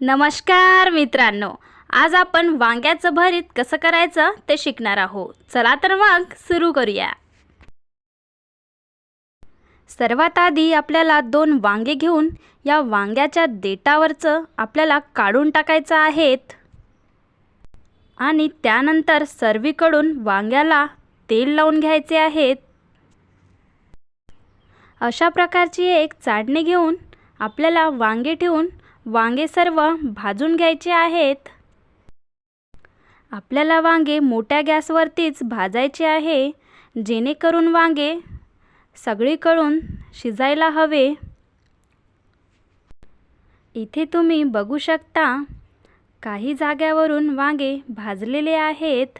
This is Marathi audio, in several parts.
नमस्कार मित्रांनो आज आपण वांग्याचं भरीत कसं करायचं ते शिकणार आहोत. चला तर मग सुरू करूया. सर्वात आधी आपल्याला दोन वांगे घेऊन या वांग्याच्या देटावरचं आपल्याला काढून टाकायचं आहेत. आणि त्यानंतर सर्वीकडून वांग्याला तेल लावून घ्यायचे आहेत. अशा प्रकारची एक चाळणी घेऊन आपल्याला वांगे ठेवून वांगे सर्व भाजून घ्यायचे आहेत. आपल्याला वांगे मोठ्या गॅसवरतीच भाजायचे आहे. जेणेकरून वांगे सगळीकडून शिजायला हवे. इथे तुम्ही बघू शकता काही जाग्यावरून वांगे भाजलेले आहेत.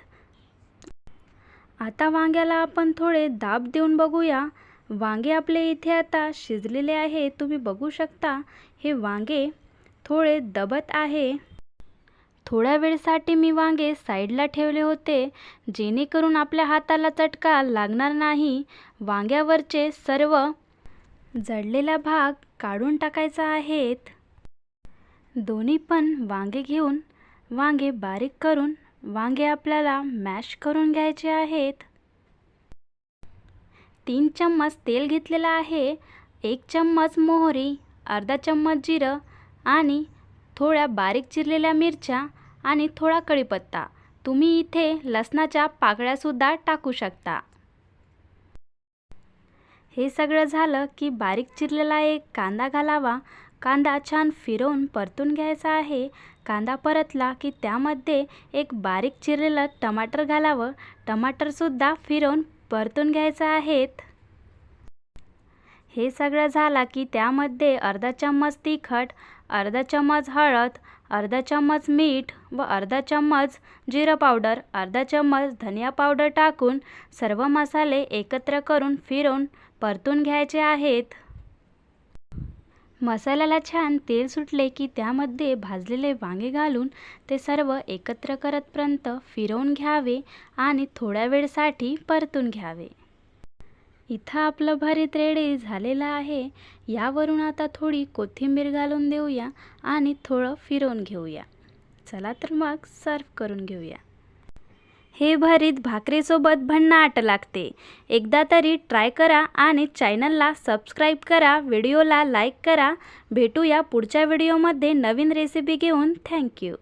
आता वांग्याला आपण थोडे दाब देऊन बघूया. वांगे आपले इथे आता शिजलेले आहे तुम्ही बघू शकता हे वांगे थोडे दबत आहे. थोड्या वेळसाठी मी वांगे साईडला ठेवले होते. जेणेकरून आपल्या हाताला चटका लागणार नाही. वांग्यावरचे सर्व जळलेला भाग काढून टाकायचा आहेत. दोन्ही पण वांगे घेऊन वांगे बारीक करून वांगे आपल्याला मॅश करून घ्यायचे आहेत. तीन चम्मच तेल घेतलेलं आहे. एक चम्मच मोहरी अर्धा चम्मच जिरं आणि थोड्या बारीक चिरलेल्या मिरच्या आणि थोडा कढीपत्ता. तुम्ही इथे लसणाच्या पाकळ्यासुद्धा टाकू शकता. हे सगळं झालं की बारीक चिरलेला एक कांदा घालावा. कांदा छान फिरवून परतून घ्यायचा आहे. कांदा परतला की त्यामध्ये एक बारीक चिरलेलं टमाटर घालावं. टमाटरसुद्धा फिरवून परतून घ्यायचं आहेत. हे सगळं झाला की त्यामध्ये अर्धा चम्मच तिखट अर्धा चम्मच हळद अर्धा चम्मच मीठ व अर्धा चम्मच जिरं पावडर अर्धा चम्मच धनिया पावडर टाकून सर्व मसाले एकत्र करून फिरवून परतून घ्यायचे आहेत. मसाल्याला छान तेल सुटले की त्यामध्ये भाजलेले वांगे घालून ते सर्व एकत्र करतपर्यंत फिरवून घ्यावे आणि थोड्या वेळसाठी परतून घ्यावे. इथं आपलं भरीत रेडी झालेलं आहे. यावरून आता थोडी कोथिंबीर घालून देऊया आणि थोडं फिरवून घेऊया. चला तर मग सर्व करून घेऊया. हे भरीत भाकरीसोबत भन्नाट लागते. एकदा तरी ट्राय करा आणि चॅनलला सबस्क्राईब करा व्हिडिओला लाईक करा. भेटूया पुढच्या व्हिडिओमध्ये नवीन रेसिपी घेऊन. थँक्यू.